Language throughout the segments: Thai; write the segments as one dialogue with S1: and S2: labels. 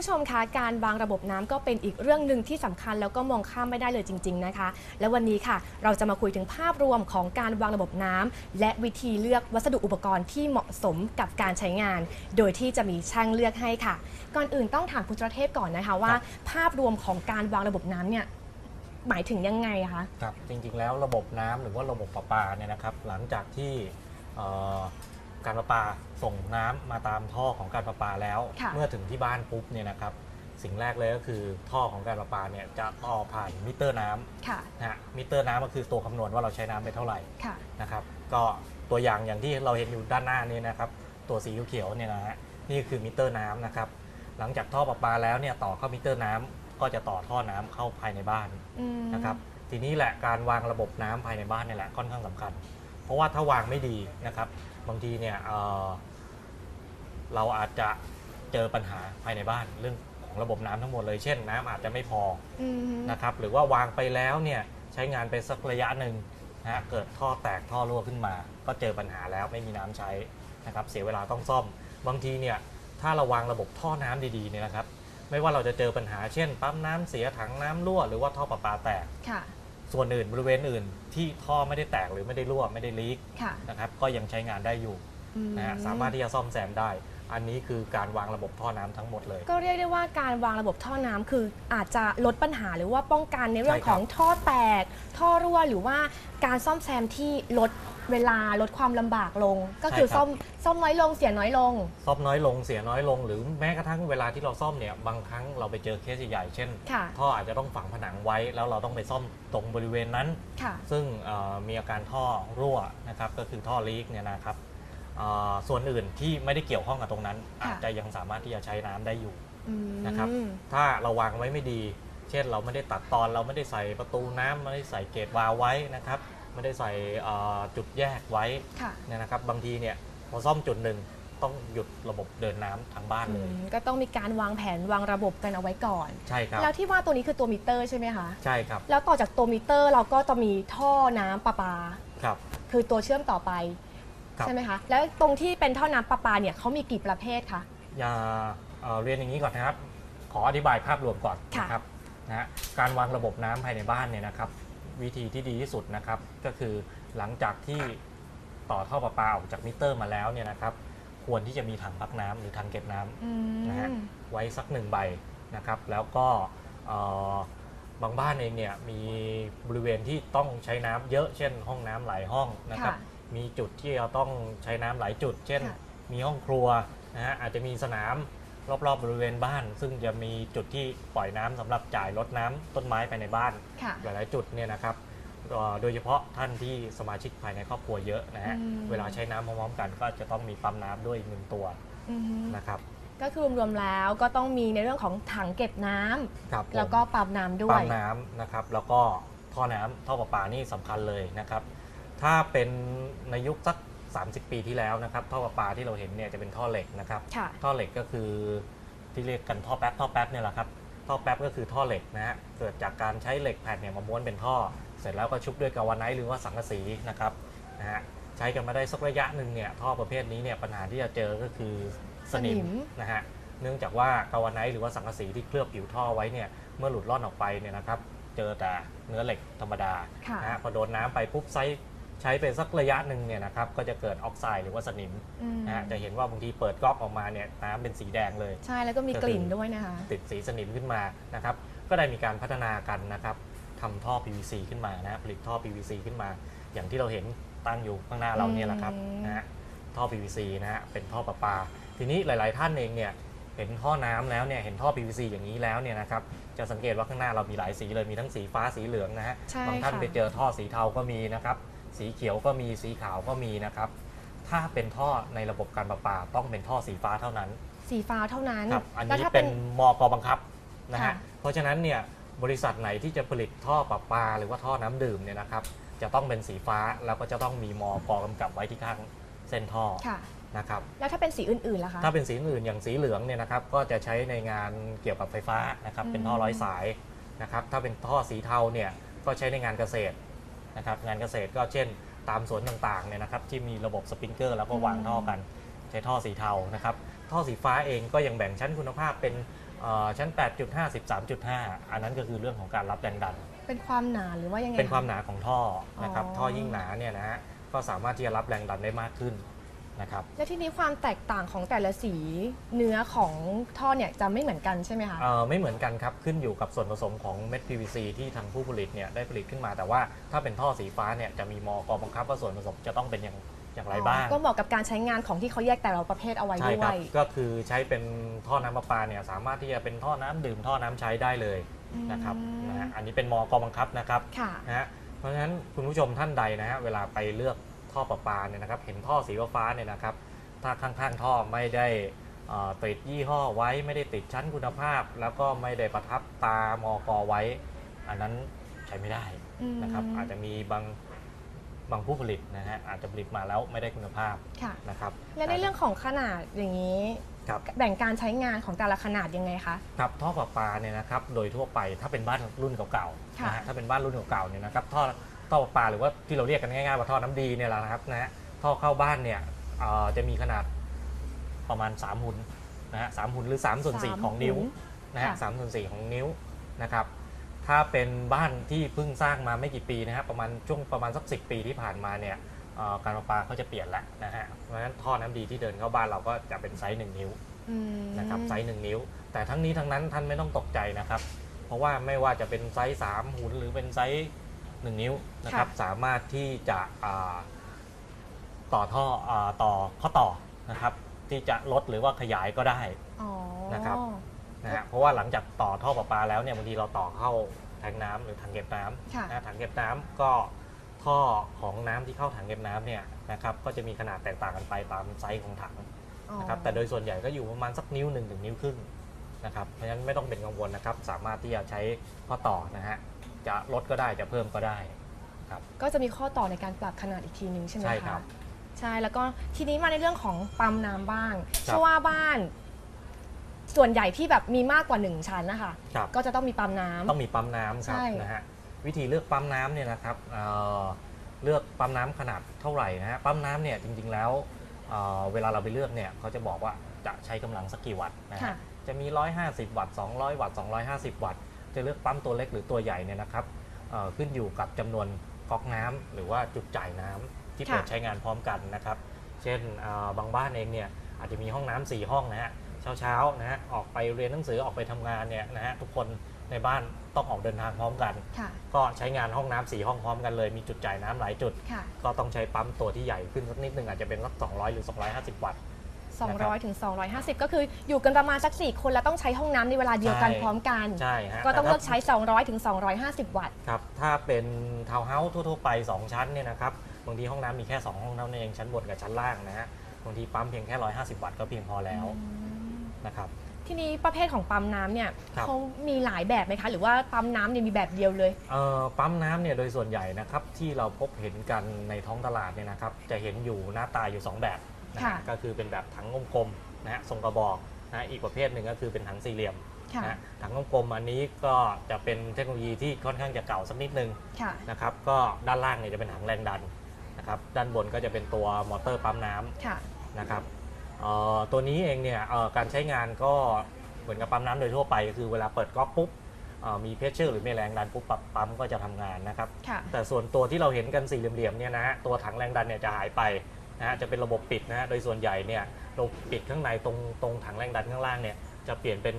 S1: ผู้ชมคะการวางระบบน้ำก็เป็นอีกเรื่องหนึ่งที่สำคัญแล้วก็มองข้ามไม่ได้เลยจริง ๆนะคะ และวันนี้ค่ะ เราจะมาคุยถึงภาพรวมของการวางระบบน้ำและวิธีเลือกวัสดุอุปกรณ์ที่เหมาะสมกับการใช้งาน โดยที่จะมีช่างเลือกให้ค่ะ ก่อนอื่นต้องถามคุณจุรเทพก่อนนะคะว่า
S2: ครับ
S1: ภาพรวมของการวางระบบน้ำเนี่ยหมายถึงยังไงอะคะ
S2: ครับจริงๆแล้วระบบน้ำหรือว่าระบบประปาเนี่ยนะครับ หลังจากที่เอ่อ การประปาส่งน้ำมาตามท่อของการประปาแล้ว
S1: ค่ะ
S2: เมื่อถึงที่บ้านปุ๊บเนี่ยนะครับ สิ่งแรกเลยก็คือท่อของการประปาเนี่ยจะต่อผ่านมิเตอร์น้ำ
S1: ค่ะ
S2: นะฮะมิเตอร์น้ำก็คือตัวคำนวณว่าเราใช้น้ำไปเท่าไหร่
S1: ค่ะ
S2: นะครับก็ตัวอย่างอย่างที่เราเห็นอยู่ด้านหน้านี้นะครับ ตัวสีเขียวๆเนี่ยนะฮะนี่คือมิเตอร์น้ำนะครับ หลังจากท่อประปาแล้วเนี่ยต่อเข้ามิเตอร์น้ำก็จะต่อท่อน้ำเข้าภายในบ้าน
S1: อืม
S2: นะครับ ทีนี้แหละการวางระบบน้ำภายในบ้านเนี่ยแหละค่อนข้างสำคัญ เพราะว่าถ้าวางไม่ดีนะครับ บางทีเนี่ยเอ่อเราอาจจะเจอปัญหาภายในบ้านเรื่องของระบบน้ำทั้งหมดเลย เช่น น้ำอาจจะไม่พอ
S1: อืม
S2: นะครับหรือว่าวางไปแล้วเนี่ยใช้งานไปสักระยะหนึ่งนะฮะเกิดท่อแตกท่อรั่วขึ้นมา ก็เจอปัญหาแล้วไม่มีน้ำใช้นะครับเสียเวลาต้องซ่อม บางทีเนี่ยถ้าเราวางระบบท่อน้ำดีๆเนี่ยนะครับ ไม่ว่าเราจะเจอปัญหาเช่น ปั๊มน้ำเสียถังน้ำรั่วหรือว่าท่อประปาแตก
S1: ค่ะ
S2: ส่วนอื่นบริเวณอื่นที่ท่อไม่ได้แตกหรือไม่ได้รั่วไม่ได้ลีก
S1: ค่ะ
S2: นะครับก็ยังใช้งานได้อยู่
S1: อื
S2: นะฮะสามารถที่จะซ่อมแซมได้ อันนี้คือการวางระบบท่อน้ำทั้งหมดเลย
S1: ก็เรียกได้ว่าการวางระบบท่อน้ำคืออาจจะลดปัญหาหรือว่าป้องกันในเรื่อง
S2: ใช่
S1: ข
S2: ครับ
S1: องท่อแตก ท่อรั่วหรือว่าการซ่อมแซมที่ลดเวลาลดความลำบากลง ก็คือซ่อมซ่อมน้อยลงเสียน้อยลง
S2: ซ่อมน้อยลงเสียน้อยลง หรือแม้กระทั่งเวลาที่เราซ่อมเนี่ยบางครั้งเราไปเจอเคสใหญ่ๆเช่น
S1: ค่ะ
S2: ท่ออาจจะต้องฝังผนังไว้ แล้วเราต้องไปซ่อมตรงบริเวณนั้น
S1: ค่ะ
S2: ซึ่งเอ่อมีอาการท่อรั่วนะครับก็คือท่อลีกเนี่ยนะครับเอ่อ ส่วนอื่นที่ไม่ได้เกี่ยวข้องกับตรงนั้น
S1: ค่ะ
S2: อาจจะยังสามารถที่จะใช้น้ำได้อยู่
S1: อืม
S2: นะครับ ถ้าเราวางไว้ไม่ดี เช่นเราไม่ได้ตัดตอนเราไม่ได้ใส่ประตูน้ำไม่ได้ใส่เกตวาล์วไว้นะครับ ไม่ได้ใส่เอ่อจุดแยกไว้
S1: ค่ะ
S2: เนี่ยนะครับ บางทีเนี่ยพอซ่อมจุดหนึ่งต้องหยุดระบบเดินน้ำทั้งบ้าน
S1: อื
S2: เลย
S1: มก็ต้องมีการวางแผนวางระบบกันเอาไว้ก่อน
S2: ใช่ครับ
S1: แล้วที่ว่าตัวนี้คือตัวมิเตอร์ใช่ไหมคะ
S2: ใช่ครับ
S1: แล้วต่อจากตัวมิเตอร์เราก็จะมีท่อน้ำประปา
S2: ครับ
S1: คือตัวเชื่อมต่อไป
S2: ครับ
S1: ใช่ไหมคะ แล้วตรงที่เป็นท่อน้ำประปาเนี่ยเขามีกี่ประเภทคะ
S2: อย่าเอ่อเรียนอย่างนี้ก่อนนะครับ ขออธิบายภาพรวมก่อน
S1: ค่ะ
S2: นะครับนะฮะการวางระบบน้ำภายในบ้านเนี่ยนะครับ วิธีที่ดีที่สุดนะครับ ก็คือหลังจากที่ต่อท่อประปาออกจากมิเตอร์มาแล้วเนี่ยนะครับ ควรที่จะมีถังพักน้ำหรือถังเก็บน้ำ
S1: อืม
S2: นะฮะ ไว้สักหนึ่งใบนะครับ แล้วก็เอ่อบางบ้านเองเนี่ยมีบริเวณที่ต้องใช้น้ำเยอะเช่นห้องน้ำหลายห้องนะครับ
S1: ค่ะ
S2: มีจุดที่เราต้องใช้น้ำหลายจุด เช่น
S1: ค่ะ
S2: มีห้องครัวนะฮะอาจจะมีสนามรอบๆบริเวณบ้าน ซึ่งจะมีจุดที่ปล่อยน้ำสำหรับจ่ายรดน้ำต้นไม้ภายในบ้าน
S1: ค่ะ
S2: หลายๆจุดเนี่ยนะครับเอ่อโดยเฉพาะท่านที่สมาชิกภายในครอบครัวเยอะนะฮะ
S1: อืม
S2: เวลาใช้น้ำพร้อมๆกัน ก็จะต้องมีปั๊มน้ำด้วยอีกหนึ่งตัว
S1: อือฮึ
S2: นะครับ
S1: ก็คือรวมๆแล้วก็ต้องมีในเรื่องของถังเก็บน้ำ
S2: ครับผม
S1: แล้วก็ปั๊มน้ำด้ว
S2: ปั๊
S1: ย
S2: มน้ำนะครับ แล้วก็ท่อน้ำท่อประปานี่สำคัญเลยนะครับ ถ้าเป็นในยุคสัก 30 ปีที่แล้วนะครับท่อประปาที่เราเห็นเนี่ยจะเป็นท่อเหล็กนะครับ
S1: ค่ะ
S2: ท่อเหล็กก็คือที่เรียกกันท่อแป๊บท่อแป๊บเนี่ยแหละครับท่อแป๊บก็คือท่อเหล็กนะฮะเกิดจากการใช้เหล็กแผ่นเนี่ยมาม้วนเป็นท่อ เสร็จแล้วก็ชุบด้วยกาวาไนท์หรือว่าสังกะสีนะครับนะฮะใช้กันมาได้สักระยะหนึ่งเนี่ยท่อประเภทนี้เนี่ยปัญหาที่จะเจอก็คือสนิ
S1: สนิ
S2: ม
S1: ม
S2: นะฮะเนื่องจากว่ากาวาไนท์หรือว่าสังกะสีที่เคลือบผิวท่อไว้เนี่ยเมื่อหลุดร่อนออกไปเนี่ยนะครับเจอแต่เนื้อเหล็กธรรมดา
S1: ค่ะ
S2: นะฮะพอโดนน้ำไปปุ๊บใช้ ใช้ไปสักระยะหนึ่งเนี่ยนะครับก็จะเกิดออกไซด์หรือว่าสนิม
S1: อืม
S2: นะฮะจะเห็นว่าบางทีเปิดก๊อกออกมาเนี่ยน้ำเป็นสีแดงเลย
S1: ใช่แล้วก็มีกลิ่นด้วยนะคะ
S2: ติดสีสนิมขึ้นมานะครับ ก็ได้มีการพัฒนากันนะครับทำท่อ PVC ขึ้นมานะฮะผลิตท่อ PVC ขึ้นมา อย่างที่เราเห็นตั้งอยู่ข้างหน้าเราเนี่ยแหละครับ
S1: อืม
S2: นะฮะท่อ PVC นะฮะเป็นท่อประปา ทีนี้หลาย ๆ ท่านเองเนี่ยเห็นท่อน้ำแล้วเนี่ยเห็นท่อ PVC อย่างนี้แล้วเนี่ยนะครับจะสังเกตว่าข้างหน้าเรามีหลายสีเลยมีทั้งสีฟ้าสีเหลืองนะฮะ
S1: ใช่
S2: บางท่าน
S1: ค่ะ
S2: ไปเจอท่อสีเทาก็มีนะครับ สีเขียวก็มีสีขาวก็มีนะครับ ถ้าเป็นท่อในระบบการประปาต้องเป็นท่อสีฟ้าเท่านั้น
S1: สีฟ้าเท่านั้น
S2: ครับอัน
S1: แล้ว
S2: นี้
S1: ถ้า
S2: เป็นมกบังคับนะฮะ
S1: ค่ะ
S2: เพราะฉะนั้นเนี่ยบริษัทไหนที่จะผลิตท่อประปา หรือว่าท่อน้ำดื่มเนี่ยนะครับ จะต้องเป็นสีฟ้าแล้วก็จะต้องมีมกกำกับไว้ที่ข้างเส้นท่อ
S1: ค่ะ
S2: นะครับ
S1: แล้วถ้าเป็นสีอื่นๆล่ะคะ
S2: ถ้าเป็นสีอื่นอย่างสีเหลืองเนี่ยนะครับก็จะใช้ในงานเกี่ยวกับไฟฟ้านะครับเป็นท่อร้อยสายนะครับถ้าเป็นท่อสีเทาเนี่ยก็ใช้ในงานเกษตร นะครับงานเกษตรก็เช่น ตามสวนต่างๆเนี่ยนะครับที่มีระบบสปริงเกอร์แล้วก็วางท่อกันใช้ท่อสีเทานะครับท่อสีฟ้าเองก็ยังแบ่งชั้นคุณภาพเป็นเอ่อชั้น 8.5 13.5 อันนั้นก็คือเรื่องของการรับแรงดัน
S1: เป็นความหนาหรือว่ายังไง
S2: เป็นความะหนาของท่อนะครับ
S1: อ๋อ
S2: ท่อยิ่งหนาเนี่ยนะฮะก็สามารถที่จะรับแรงดันได้มากขึ้น นะครับ
S1: และที่นี้ความแตกต่างของแต่ละสีเนื้อของท่อเนี่ยจะไม่เหมือนกันใช่ไหมคะ
S2: เอ่อไม่เหมือนกันครับ ขึ้นอยู่กับส่วนผสมของเม็ด PVC ที่ทางผู้ผลิตเนี่ยได้ผลิตขึ้นมาแต่ว่าถ้าเป็นท่อสีฟ้าเนี่ยจะมีมอกบังคับว่าส่วนผสมจะต้องเป็นอย่างอย่างไรบ้าง
S1: ก็เหมาะกับการใช้งานของที่เขาแยกแต่ละประเภทเอาไว้
S2: ใช่
S1: ด้
S2: ควรับ
S1: ย
S2: ก็คือใช้เป็นท่อน้ำประปาเนี่ยสามารถที่จะเป็นท่อน้ำดื่มท่อน้ำใช้ได้เลยนะครับ
S1: อืม
S2: นะฮะอันนี้เป็นมอกบังคับนะครับ
S1: ค่ะ
S2: นะฮะเพราะฉะนั้นคุณผู้ชมท่านใดนะฮะเวลาไปเลือก ท่อประปาเนี่ยนะครับ เห็นท่อสีฟ้าๆเนี่ยนะครับ ถ้าข้างๆท่อไม่ได้เอ่อติดยี่ห้อไว้ไม่ได้ติดชั้นคุณภาพ แล้วก็ไม่ได้ประทับตามอกไว้ อันนั้นใช้ไม่ได้นะครับ
S1: อืม
S2: อาจจะมีบางบางผู้ผลิตนะฮะอาจจะผลิตมาแล้วไม่ได้คุณภาพ
S1: ค่ะ
S2: นะครับ
S1: และในเรื่องของขนาดอย่างนี้
S2: ครับ
S1: แบ่งการใช้งานของแต่ละขนาดยังไงคะ
S2: ครับท่อประปาเนี่ยนะครับโดยทั่วไปถ้าเป็นบ้านรุ่นเก่าๆ
S1: ค่ะ
S2: นะฮะถ้าเป็นบ้านรุ่นเก่าๆเนี่ยนะครับท่อ ท่อประปาหรือว่าที่เราเรียกกันง่ายๆว่าท่อน้ำดีเนี่ยแหละนะครับนะฮะท่อเข้าบ้านเนี่ยเอ่อจะมีขนาดประมาณ 3 หุ่นนะฮะสามหุ่นหรือ3ส่วน
S1: สาม
S2: 4ของนิ้ว
S1: หุ่น
S2: นะฮะ
S1: ค่ะ
S2: สามส่วน4ของนิ้วนะครับถ้าเป็นบ้านที่เพิ่งสร้างมาไม่กี่ปีนะครับประมาณช่วงประมาณสัก10ปีที่ผ่านมาเนี่ยเอ่อการประปาเขาจะเปลี่ยนแล้วนะฮะเพราะฉะนั้นท่อน้ำดีที่เดินเข้าบ้านเราก็จะเป็นไซส์1นิ้ว
S1: อืม
S2: นะครับไซส์หนึ่งนิ้ว แต่ทั้งนี้ทั้งนั้นท่านไม่ต้องตกใจนะครับ เพราะว่าไม่ว่าจะเป็นไซส์สามหุ่นหรือเป็นไซส์ หนึ่งนิ้วนะครับสามารถที่จะอ่าต่อท่ออาต่อข้อต่อนะครับที่จะลดหรือว่าขยายก็ได้
S1: อ๋อ
S2: นะครับ นะฮะเพราะว่าหลังจากต่อท่อประปาแล้วเนี่ยบางทีเราต่อเข้าแทงน้ำหรือถังเก็บน้ำ
S1: ค่ะ
S2: นะถังเก็บน้ำก็ท่อของน้ำที่เข้าถังเก็บน้ำเนี่ยนะครับก็จะมีขนาดแตกต่างกันไปตามไซส์ของถัง
S1: อ๋อ
S2: นะครับแต่โดยส่วนใหญ่ก็อยู่ประมาณสักนิ้วหนึ่งถึงนิ้วครึ่งนะครับเพราะฉะนั้นไม่ต้องเป็นกังวลนะครับสามารถที่จะใช้ข้อต่อนะฮะ จะลดก็ได้จะเพิ่มก็ได้ครับ
S1: ก็จะมีข้อต่อในการปรับขนาดอีกทีหนึ่งใช่ไหม
S2: ใช่
S1: คะ
S2: ครับ
S1: ใช่แล้วก็ทีนี้มาในเรื่องของปั๊มน้ำบ้าง
S2: ครับ
S1: เชื่อว่าบ้าน ส่วนใหญ่ที่แบบมีมากกว่าหนึ่งชั้นนะคะ
S2: ครับ
S1: ก็จะต้องมีปั๊มน้ำ
S2: ต้องมีปั๊มน้ำครับ
S1: ใช่
S2: นะฮะวิธีเลือกปั๊มน้ำเนี่ยนะครับเอ่อเลือกปั๊มน้ำขนาดเท่าไหร่นะฮะปั๊มน้ำเนี่ยจริงๆแล้วเอ่อเวลาเราไปเลือกเนี่ยเขาจะบอกว่าจะใช้กำลังสักกี่วัตต์นะ
S1: ค่ะ
S2: ฮะจะมี 150 วัตต์200 วัตต์250 วัตต์ จะเลือกปั๊มตัวเล็กหรือตัวใหญ่เนี่ยนะครับเอ่อขึ้นอยู่กับจำนวนก๊อกน้ำหรือว่าจุดจ่ายน้ำที่
S1: ค่ะ
S2: เปิดใช้งานพร้อมกันนะครับ เช่นเอ่อบางบ้านเองเนี่ยอาจจะมีห้องน้ำสี่ห้องนะฮะเช้าเช้าๆนะฮะออกไปเรียนหนังสือออกไปทำงานเนี่ยนะฮะทุกคนในบ้านต้องออกเดินทางพร้อมกัน
S1: ค่ะ
S2: ก็ใช้งานห้องน้ำสี่ห้องพร้อมกันเลย มีจุดจ่ายน้ำหลายจุด
S1: ค่ะ
S2: ก็ต้องใช้ปั๊มตัวที่ใหญ่ขึ้นสักนิดนึงอาจจะเป็นสัก200 หรือ 250 วัตต์
S1: 200ถึง250 ก็คืออยู่กันประมาณสัก 4 คนแล้วต้องใช้ห้องน้ำในเวลาเดียวกัน
S2: ใช่
S1: พร้อมกัน
S2: ใช่ฮะ
S1: ก็ต้อง
S2: แเลื
S1: อกใช้ 200ถึง250 วัตต์
S2: ครับถ้าเป็นทาวน์เฮาส์ทั่วๆไป 2 ชั้นเนี่ยนะครับบางทีห้องน้ำมีแค่ 2 ห้องเท่านั้นเองชั้นบนกับชั้นล่างนะฮะบางทีปั๊มเพียงแค่ 150 วัตต์ก็เพียงพอแล้วนะครับ
S1: ทีนี้ประเภทของปั๊มน้ำเนี่ย
S2: ครับ
S1: เขามีหลายแบบไหมคะ หรือว่าปั๊มน้ำเนี่ยมีแบบเดียวเลย
S2: เอ่อปั๊มน้ำเนี่ยโดยส่วนใหญ่นะครับที่เราพบเห็นกันในท้องตลาดเนี่ยนะครับจะเห็นอยู่หน้าตาอยู่ 2 แบบ นะฮะ
S1: ค่ะ
S2: ก็คือเป็นแบบถังกลมๆนะฮะทรงกระบอกนะฮะอีกประเภทหนึ่งก็คือเป็นถังสี่เหลี่ยม
S1: ค่ะ
S2: นะฮะถังกลมๆอันนี้ก็จะเป็นเทคโนโลยีที่ค่อนข้างจะเก่าสักนิดนึง
S1: ค่ะ
S2: นะครับก็ด้านล่างเนี่ยจะเป็นถังแรงดันนะครับด้านบนก็จะเป็นตัวมอเตอร์ปั๊มน้ำ
S1: ค่ะ
S2: นะครับเอ่อตัวนี้เองเนี่ยเอ่อการใช้งานก็เหมือนกับปั๊มน้ำโดยทั่วไปก็คือเวลาเปิดก๊อกปุ๊บเอ่อมีเพชเชอร์หรือมีแรงดันปุ๊บปั๊บปั๊มก็จะทำงานนะครับ
S1: ค่ะ
S2: แต่ส่วนตัวที่เราเห็นกันสี่เหลี่ยมๆเนี่ยนะฮะตัวถังแรงดันเนี่ยจะหายไป นะฮะจะเป็นระบบปิดนะฮะโดยส่วนใหญ่เนี่ยเราปิดข้างในตรงตรงถังแรงดันข้างล่างเนี่ยจะเปลี่ยนเป็น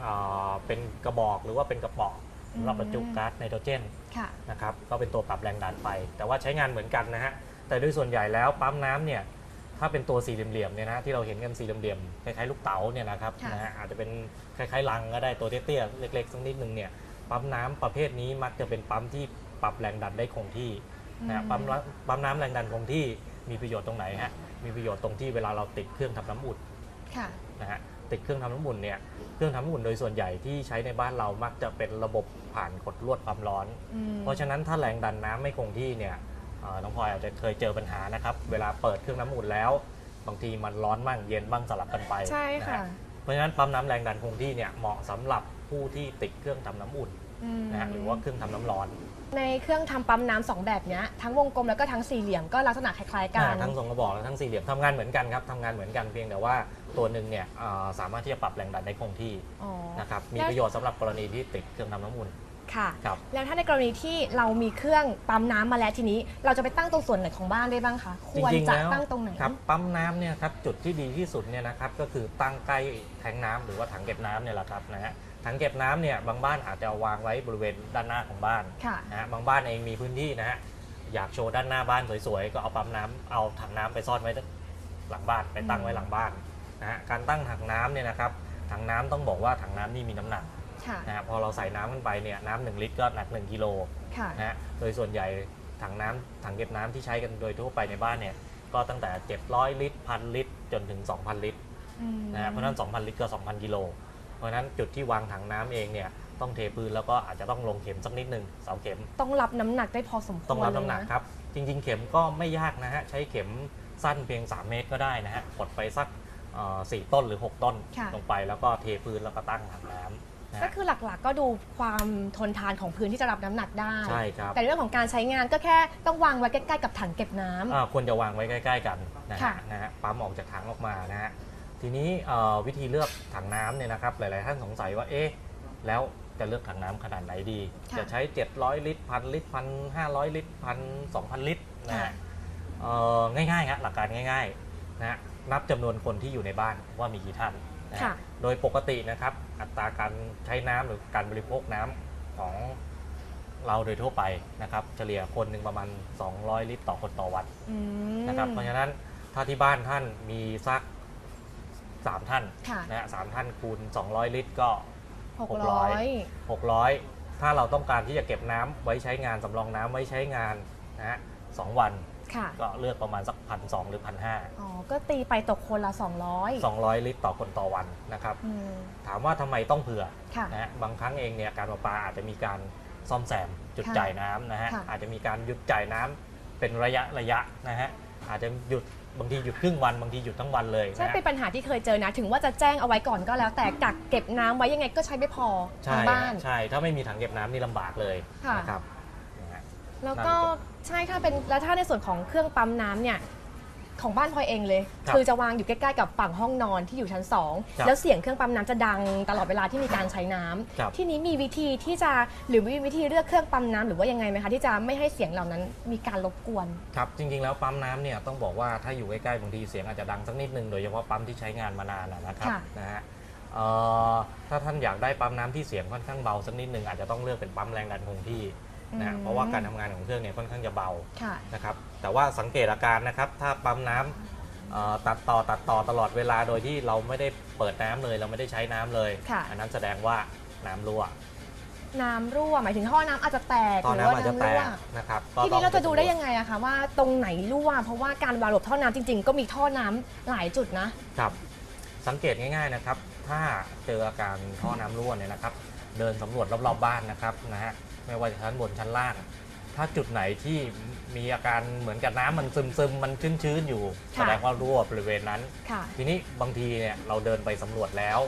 S2: เอ่อเป็นกระบอกหรือว่าเป็นกระป๋องสำหรับบรรจุก๊าซไนโตรเจน
S1: ค่ะ
S2: นะครับก็เป็นตัวปรับแรงดันไป แต่ว่าใช้งานเหมือนกันนะฮะแต่โดยส่วนใหญ่แล้วปั๊มน้ำเนี่ยถ้าเป็นตัวสี่เหลี่ยมๆเนี่ยนะที่เราเห็นกันสี่เหลี่ยมๆคล้ายๆลูกเต๋าเนี่ยนะครับ
S1: ค่ะ
S2: นะฮะอาจจะเป็นคล้ายๆลังก็ได้ตัวเตี้ยๆเล็กๆสักนิดนึงเนี่ยปั๊มน้ำประเภทนี้มักจะเป็นปั๊มที่ปรับแรงดันได้คงที่ นะฮะปั๊มละปั๊มน้ำแรงดันคงที่ มีประโยชน์ตรงไหนฮะมีประโยชน์ตรงที่เวลาเราติดเครื่องทำน้ำอุ่น
S1: ค่ะ
S2: นะฮะติดเครื่องทำน้ำอุ่นเนี่ยเครื่องทำน้ำอุ่นโดยส่วนใหญ่ที่ใช้ในบ้านเรามักจะเป็นระบบผ่านกดลวดความร้อน
S1: อืม
S2: เพราะฉะนั้นถ้าแรงดันน้ำไม่คงที่เนี่ยเอ่อน้องพลอยอาจจะเคยเจอปัญหานะครับ เวลาเปิดเครื่องน้ำอุ่นแล้ว บางทีมันร้อนบ้างเย็นบ้างสลับกันไป
S1: ใช่
S2: น
S1: ค่ะ
S2: ฮเพราะฉะนั้นปั๊มน้ำแรงดันคงที่เนี่ยเหมาะสำหรับผู้ที่ติดเครื่องทำน้ำอุ่น
S1: อืม
S2: นะฮะหรือว่าเครื่องทำน้ำร้อน
S1: ในเครื่องทำปั๊มน้ำสองแบบเนี้ยทั้งวงกลมแล้วก็ทั้งสี่เหลี่ยมก็ลักษณะคล้ายๆกัน
S2: อ่าทั้งสองกระบอกและทั้งสี่เหลี่ยมทำงานเหมือนกันครับทำงานเหมือนกันเพียงแต่ว่าตัวหนึ่งเนี่ยอ่าสามารถที่จะปรับแรงดันได้คงที่
S1: อ๋อ
S2: นะครับมี
S1: แล้ว
S2: ประโยชน์สำหรับกรณีที่ติดเครื่องทำน้ำอุ่น
S1: ค่ะ
S2: ครับ
S1: แล้วถ้าในกรณีที่เรามีเครื่องปั๊มน้ำมาแล้วทีนี้ เราจะไปตั้งตรงส่วนไหนของบ้านได้บ้างคะควร
S2: จริงๆ
S1: จะ
S2: แล้ว
S1: ตั้งตรงไหน
S2: ครับปั๊มน้ำเนี่ยครับจุดที่ดีที่สุดเนี่ยนะครับก็คือตั้งใกล้แทงน้ำหรือว่าถังเก็บน้ำเนี่ยแหละครับนะฮะ ถังเก็บน้ำเนี่ยบางบ้านอาจจะวางไว้บริเวณด้านหน้าของบ้าน
S1: ค่ะ
S2: นะฮะบางบ้านเองมีพื้นที่นะฮะอยากโชว์ด้านหน้าบ้านสวยๆก็เอาปั๊มน้ำเอาถังน้ำไปซ่อนไว้หลังบ้านไปตั้งไว้หลังบ้านนะฮะการตั้งถังน้ำเนี่ยนะครับถังน้ำต้องบอกว่าถังน้ำนี่มีน้ำหนัก
S1: ค่ะ
S2: นะฮะพอเราใส่น้ำขึ้นไปเนี่ยน้ำหนึ่งลิตรก็หนัก 1กิโล
S1: ค่ะ
S2: นะฮะโดยส่วนใหญ่ถังน้ำถังเก็บน้ำที่ใช้กันโดยทั่วไปในบ้านเนี่ยก็ตั้งแต่ 700 ลิตรพันลิตร จนถึง 2,000 ลิตร
S1: อืม
S2: นะฮะเพราะฉะนั้น 2,000 ลิตรก็ 2,000 กิโลเพ ราะฉะนั้นจุดที่วางถังน้ำเองเนี่ยต้องเทพื้นแล้วก็อาจจะต้องลงเข็มสักนิดหนึ่งเสาเข็ม
S1: ต้องรับน้ำหนักได้พอสมควร
S2: ต้องรับน้ำหนัก
S1: เลยะ
S2: ครับ จริง ๆ เข็มก็ไม่ยากนะฮะ ใช้เข็มสั้นเพียง 3 เมตรก็ได้นะฮะกดไปสักเอ่อสี่ต้นหรือ 6 ต้น
S1: ค่ะ
S2: ลงไปแล้วก็เทพื้นแล้วก็ตั้งถังน้ำนะ
S1: ก็
S2: ฮะ
S1: คือหลักๆ ก็ดูความทนทานของพื้นที่จะรับน้ำหนักได้
S2: ใช่ครับ
S1: แต่เรื่องของการใช้งานก็แค่ต้องวางไว้ใกล้ๆกับถังเก็บน้ำ
S2: อ่าควรจะวางไว้ใกล้ ๆ กันนะ
S1: ค่ะ
S2: ฮะนะฮะปั๊มออกจากถังออกมานะฮะ ทีนี้เอ่อวิธีเลือกถังน้ำเนี่ยนะครับ หลาย ๆ ท่านสงสัยว่าเอ๊ะแล้วจะเลือกถังน้ำขนาดไหนดี
S1: ค่ะ
S2: จะใช้ 700 ลิตรพันลิตรพันห้าร้อยลิตรพันสองพันลิตรนะ
S1: ค่ะ
S2: ฮะเอ่อง่ายๆครับหลักการง่ายๆนะฮะนับจำนวนคนที่อยู่ในบ้านว่ามีกี่ท่านนะฮะ
S1: ค่ะ
S2: โดยปกตินะครับ อัตราการใช้น้ำหรือการบริโภคน้ำของเราโดยทั่วไปนะครับ เฉลี่ยคนหนึ่งประมาณ 200 ลิตรต่อคนต่อวัน
S1: อืม
S2: นะครับ เพราะฉะนั้นถ้าที่บ้านท่านมีสัก 3 ท่าน
S1: ค่ะ
S2: นะฮะสามท่านคูณ 200 ลิตรก็
S1: หกร้อย
S2: 600 ถ้าเราต้องการที่จะเก็บน้ำไว้ใช้งานสำรองน้ำไว้ใช้งานนะฮะสองวัน
S1: ค่ะ
S2: ก็เลือกประมาณสักพันสหรือพันห้า
S1: อ๋อ ก็ตีไปตกคนละ 200
S2: สองร้อยลิตรต่อคนต่อวันนะครับ
S1: อืม
S2: ถามว่าทำไมต้องเผื่อ
S1: ค่ะ
S2: นะฮะบางครั้งเองเนี่ยการประปาอาจจะมีการซ่อมแซมจุด
S1: ค่ะ
S2: จ่ายน้ำนะฮะ
S1: ค่ะ
S2: อาจจะมีการหยุดจ่ายน้ำเป็นระยะระยะนะฮะอาจจะหยุด บางทีหยุดครึ่งวันบางทีหยุดทั้งวันเลย
S1: ใช่
S2: นะฮะ
S1: เป็นปัญหาที่เคยเจอนะ ถึงว่าจะแจ้งเอาไว้ก่อนก็แล้ว แต่กักเก็บน้ำไว้ยังไงก็ใช้ไม่พอ
S2: ใช่
S1: ทั้งบ้าน
S2: ฮะใช่ ถ้าไม่มีถังเก็บน้ำนี่ลำบากเลย
S1: ค่ะ
S2: นะครับนะฮะ
S1: แล้วก็
S2: นั่นก็
S1: ใช่ถ้าเป็นแล้วถ้าในส่วนของเครื่องปั๊มน้ำเนี่ย ของบ้านพลอยเองเลย
S2: ครับ
S1: คือจะวางอยู่ใกล้ๆกับฝั่งห้องนอนที่อยู่ชั้น
S2: ครับ
S1: 2 แล้วเสียงเครื่องปั๊มน้ำจะดังตลอดเวลาที่มีการใช้น้ำ
S2: ครับ
S1: ที่นี้มีวิธีที่จะหรือมีวิธีเลือกเครื่องปั๊มน้ำหรือว่ายังไงไหมคะที่จะไม่ให้เสียงเหล่านั้นมีการรบกวน
S2: ครับจริงๆแล้วปั๊มน้ำเนี่ยต้องบอกว่าถ้าอยู่ใกล้ๆบางทีเสียงอาจจะดังสักนิดนึงโดยเฉพาะปั๊มที่ใช้งานมานานอะนะครับ
S1: ค่ะ
S2: นะฮะเอ่อถ้าท่านอยากได้ปั๊มน้ำที่เสียงค่อนข้างเบาสักนิดนึงอาจจะต้องเลือกเป็นปั๊มแรงดันคงที่ นะฮะเพราะว่าการทำงานของเครื่องเนี่ยค่อนข้างจะเบา
S1: ค่ะ
S2: นะครับแต่ว่าสังเกตอาการนะครับ ถ้าปั๊มน้ำเอ่อตัดต่อตัดต่อตลอดเวลาโดยที่เราไม่ได้เปิดน้ำเลย เราไม่ได้ใช้น้ำเลย
S1: ค่ะ
S2: อันนั้นแสดงว่าน้ำรั่ว
S1: น้ำรั่วหมายถึงท่อน้ำอาจจะแตก
S2: ตอน
S1: หรือ
S2: น้ำ
S1: ว่า
S2: อาจจะ
S1: น้ำ
S2: แต
S1: รั่ว
S2: กนะครับ
S1: ทีนี้เราจะดูได้ยัง
S2: ไง
S1: ไงอะคะว่าตรงไหนรั่ว เพราะว่าการวางระบบท่อน้ำจริง ๆ ก็มีท่อน้ำหลายจุดนะ
S2: ครับ สังเกตง่ายๆนะครับ ถ้าเจออาการท่อน้ำรั่วเนี่ยนะครับ เดินสำรวจรอบๆบ้านนะครับนะฮะ ไม่ว่าจะชั้นบนชั้นล่าง ถ้าจุดไหนที่มีอาการเหมือนกับน้ำมันซึมๆมันชื้นๆอยู่
S1: ค่ะ
S2: แสดงว่ารั่วบริเวณนั้น
S1: ค่ะ
S2: ทีนี้บางทีเนี่ยเราเดินไปสำรวจแล้ว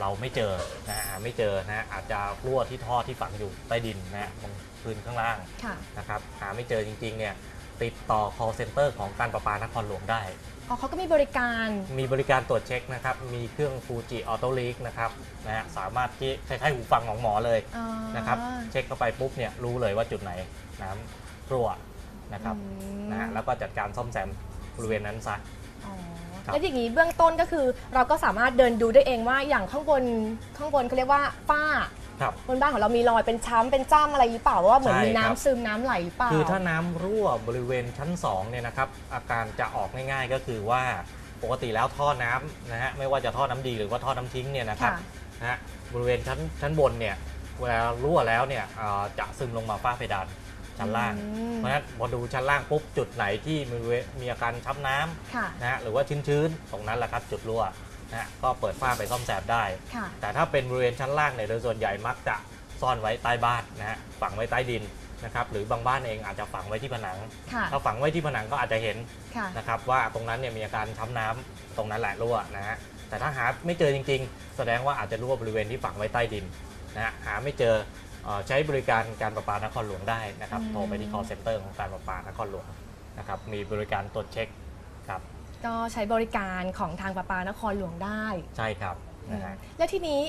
S2: เราไม่เจอนะฮะหาไม่เจอนะฮะอาจจะรั่วที่ท่อที่ฝังอยู่ใต้ดินนะฮะตรงพื้นข้างล่าง
S1: ค่ะ
S2: นะครับหาไม่เจอจริงๆเนี่ยติดต่อ call center ของการประปานครหลวงได้
S1: อ๋อเขาก็มีบริการ
S2: มีบริการตรวจเช็คนะครับ มีเครื่อง Fuji Auto Leak นะครับนะฮะสามารถที่คล้ายๆหูฟังของหมอเลย
S1: อ๋อ
S2: นะครับ เช็คเข้าไปปุ๊บเนี่ยรู้เลยว่าจุดไหนน้ำรั่วนะครับ
S1: อืม
S2: นะฮะแล้วก็จัดการซ่อมแซมบริเวณนั้นซะ
S1: อ๋อ
S2: ครับ
S1: แล้วอย่างนี้เบื้องต้นก็คือเราก็สามารถเดินดูได้เองว่าอย่างข้างบนข้างบนเขาเรียกว่าฝ้า
S2: ครับ
S1: บนบ้านของเรามีรอยเป็นช้ำเป็นจ้ำอะไรหรือเปล่าว่าเหมือน
S2: ใช่
S1: มี
S2: ครับ
S1: น้ำซึมน้ำไหลหรือเปล่า
S2: คือถ้าน้ำรั่วบริเวณชั้น2เนี่ยนะครับอาการจะออกง่ายๆก็คือว่าปกติแล้วท่อน้ำนะฮะไม่ว่าจะท่อน้ำดีหรือว่าท่อน้ำทิ้งเนี่ยนะครับ
S1: ค่ะ
S2: นะฮะบริเวณชั้นชั้นบนเนี่ยเวลารั่วแล้วเนี่ยเอ่อจะซึมลงมาฝ้าเพดาน ชั้นล่าง
S1: อืม
S2: เพราะฉะนั้นพอดูชั้นล่างปุ๊บจุดไหนที่มีเวมีอาการช้ำน้ำ
S1: ค่ะ
S2: นะฮะหรือว่าชื้นๆตรงนั้นแหละครับจุดรั่วนะฮะก็เปิดฝ้าไปซ่อมแซมได้
S1: ค่ะ
S2: แต่ถ้าเป็นบริเวณชั้นล่างเนี่ยโดยส่วนใหญ่มักจะซ่อนไว้ใต้บ้านนะฮะฝังไว้ใต้ดินนะครับหรือบางบ้านเองอาจจะฝังไว้ที่ผนัง
S1: ค่ะ
S2: ถ้าฝังไว้ที่ผนังก็อาจจะเห็น
S1: ค่ะ
S2: นะครับว่าตรงนั้นเนี่ยมีอาการช้ำน้ำตรงนั้นแหละรั่วนะฮะแต่ถ้าหาไม่เจอจริง ๆ แสดงว่าอาจจะรั่วบริเวณที่ฝังไว้ใต้ดินนะฮะหาไม่เจอเอ่อ ใช้บริการการประปานครหลวงได้นะครับ
S1: อืม
S2: โทรไปที่ call center ของการประปานครหลวงนะครับมีบริการตรวจเช็คครับ
S1: ก็ใช้บริการของทางประปานครหลวงได้
S2: ใช่ครับนะฮะ
S1: และทีนี้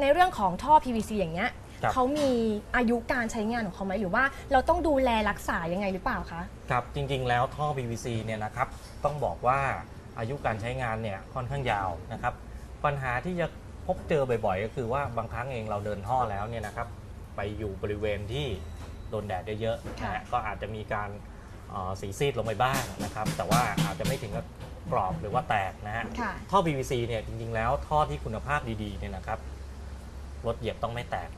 S1: ในเรื่องของท่อ PVC อย่างเงี้ย
S2: ครับ
S1: เขามีอายุการใช้งานของเขาไหมหรือว่าเราต้องดูแลรักษายังไงหรือเปล่าคะ
S2: ครับจริงๆ แล้วท่อ PVC เนี่ยนะครับต้องบอกว่าอายุการใช้งานเนี่ยค่อนข้างยาวนะครับ ปัญหาที่จะพบเจอบ่อยๆ ก็คือว่าบางครั้งเองเราเดินท่อแล้วเนี่ยนะครับ ไปอยู่บริเวณที่โดนแดดเยอะๆนะ
S1: ค่ะ
S2: ฮะก็อาจจะมีการเอ่อสีซีดลงไปบ้างนะครับ แต่ว่าอาจจะไม่ถึงกับกรอบหรือว่าแตกนะฮะ
S1: ค่ะ
S2: ท่อ PVC เนี่ยจริงๆ แล้วท่อที่คุณภาพดีๆ เนี่ยนะครับ รถเหยียบต้องไม่แตก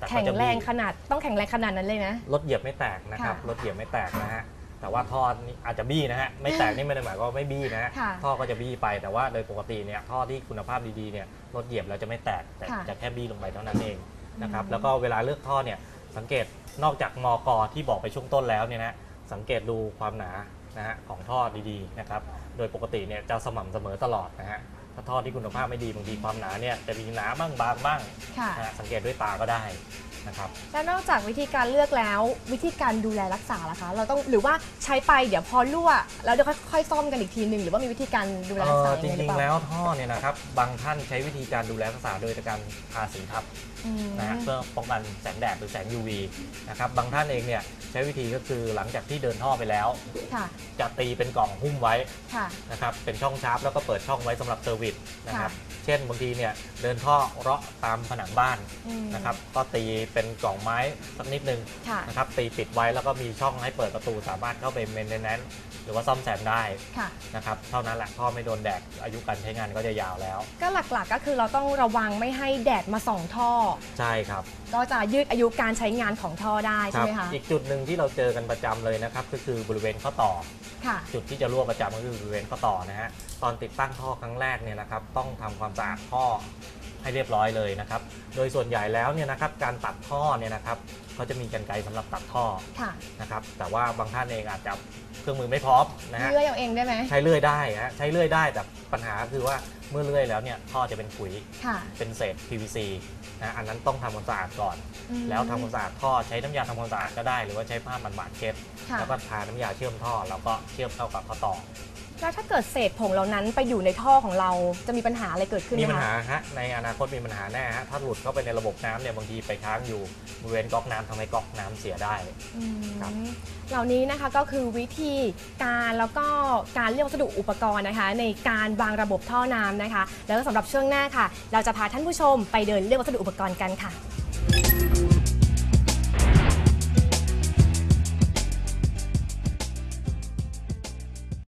S2: ต่ก็
S1: แข็ง
S2: จะมี
S1: แรงขนาดต้องแข็งแรงขนาดนั้นเลยนะ
S2: รถเหยียบไม่แตกนะครับ
S1: ค่ะ
S2: รถเหยียบไม่แตกนะฮะแต่ว่าท่อนี่อาจจะบี้นะฮะไม่แตกนี่ไม่ได้หมายความว่าไม่บี้นะฮะ
S1: ค่ะ
S2: ท่อก็จะบี้ไปแต่ว่าโดยปกติเนี่ยท่อที่คุณภาพดีๆเนี่ยรถเหยียบแล้วจะไม่แตกแต่
S1: ค่ะ
S2: จะแค่บี้ลงไปเท่านั้นเอง นะครับ
S1: อืม
S2: แล้วก็เวลาเลือกท่อเนี่ยสังเกตนอกจากมกที่บอกไปช่วงต้นแล้วเนี่ยนะสังเกตดูความหนานะฮะของท่อดีๆนะครับโดยปกติเนี่ยจะสม่ำเสมอตลอดนะฮะ ถ้าท่อที่คุณภาพไม่ดีบางทีความหนาเนี่ยจะมีหนาบ้างบางบ้าง
S1: ค่ะ
S2: นะฮะสังเกตด้วยตาก็ได้นะครับ
S1: แล้วนอกจากวิธีการเลือกแล้ว วิธีการดูแลรักษาล่ะคะ เราต้องหรือว่าใช้ไปเดี๋ยวพอรั่ว แล้วเดี๋ยวค่อยๆซ่อมกันอีกทีหนึ่งหรือว่ามีวิธีการดูแลรักษา
S2: เอ่อ
S1: ยัง
S2: จ
S1: ไงหรื
S2: ริ
S1: องเปล่า
S2: ๆแล้วท่อเนี่ยนะครับบางท่านใช้วิธีการดูแลรักษาโดยการทาสีทับ
S1: อืม
S2: นะฮะเพื่อป้องกันแสงแดดหรือแสง UV นะครับบางท่านเองเนี่ยใช้วิธีก็คือหลังจากที่เดินท่อไปแล้ว
S1: ค่ะ
S2: จะตีเป็นกล่องหุ้มไว้
S1: ค่ะ
S2: นะครับเป็นช่องชาร์ปแล้วก็เปิดช่องไว้สำหรับเซอร์วิสนะครับ
S1: ค่ะ
S2: เช่นบางทีเนี่ยเดินท่อเลาะตามผนังบ้าน
S1: อืม
S2: นะครับก็ตีเป็นกล่องไม้สักนิดนึง
S1: ค่ะ
S2: นะครับตีปิดไว้แล้วก็มีช่องให้เปิดประตูสามารถเข้าไปเมนเทนแนนหรือว่าซ่อมแซมได้
S1: ค่ะ
S2: นะครับเท่านั้นแหละท่อไม่โดนแดดอายุการใช้งานก็จะยาวแล้ว
S1: ก็หลักๆก็คือเราต้องระวังไม่ให้แดดมาส่องท่อ
S2: ใช่ครับ
S1: ก็จะยืดอายุการใช้งานของท่อได้
S2: ค
S1: ใช่
S2: รับ
S1: ไหมคะ
S2: อีกจุดหนึ่งที่เราเจอกันประจำเลยนะครับก็คือบริเวณข้อต่อ
S1: ค่ะ
S2: จุดที่จะรั่วประจำก็คือบริเวณข้อต่อนะฮะ ตอนติดตั้งท่อครั้งแรกเนี่ยนะครับต้องทำความสะอาดท่อให้เรียบร้อยเลยนะครับ โดยส่วนใหญ่แล้วเนี่ยนะครับการตัดท่อเนี่ยนะครับเขาจะมีกรรไกรสำหรับตัดท่อ
S1: ค่ะ
S2: นะครับแต่ว่าบางท่านเองอาจจะเครื่องมือไม่พร้อมนะฮะ
S1: เลื่อยเอาเองได้ไหม
S2: ใช้เลื่อยได้ฮะใช้เลื่อยได้แต่ปัญหาคือว่าเมื่อเลื่อยแล้วเนี่ยท่อจะเป็นขุย
S1: ค่ะ
S2: เป็นเศษ PVC นะอันนั้นต้องทำความสะอาดก่อน
S1: อืม
S2: แล้วทำความสะอาดท่อใช้น้ำยาทำความสะอาดก็ได้ หรือว่าใช้ผ้ามันบาดเช็ด
S1: ค่ะ
S2: แล้วก็ทาน้ำยาเชื่อมท่อแล้วก็เชื่อมเข้ากับข้อต่อ
S1: แล้วถ้าเกิดเศษผงเหล่านั้นไปอยู่ในท่อของเราจะมีปัญหาอะไรเกิดขึ้นไห
S2: มี
S1: ม
S2: ปัญ
S1: คะ
S2: หาฮะในอนาคตมีปัญหาแน่ฮะถ้าหลุดเข้าไปในระบบน้ำเนี่ยบางทีไปค้างอยู่บริเวณก๊อกน้ำทำให้ก๊อกน้ำเสียได้
S1: อืม
S2: ครับ
S1: เหล่านี้นะคะก็คือวิธีการแล้วก็การเลือกวัสดุอุปกรณ์นะคะ ในการวางระบบท่อน้ำนะคะ แล้วก็สำหรับช่วงหน้าค่ะ เราจะพาท่านผู้ชมไปเดินเลือกวัสดุอุปกรณ์กันค่ะ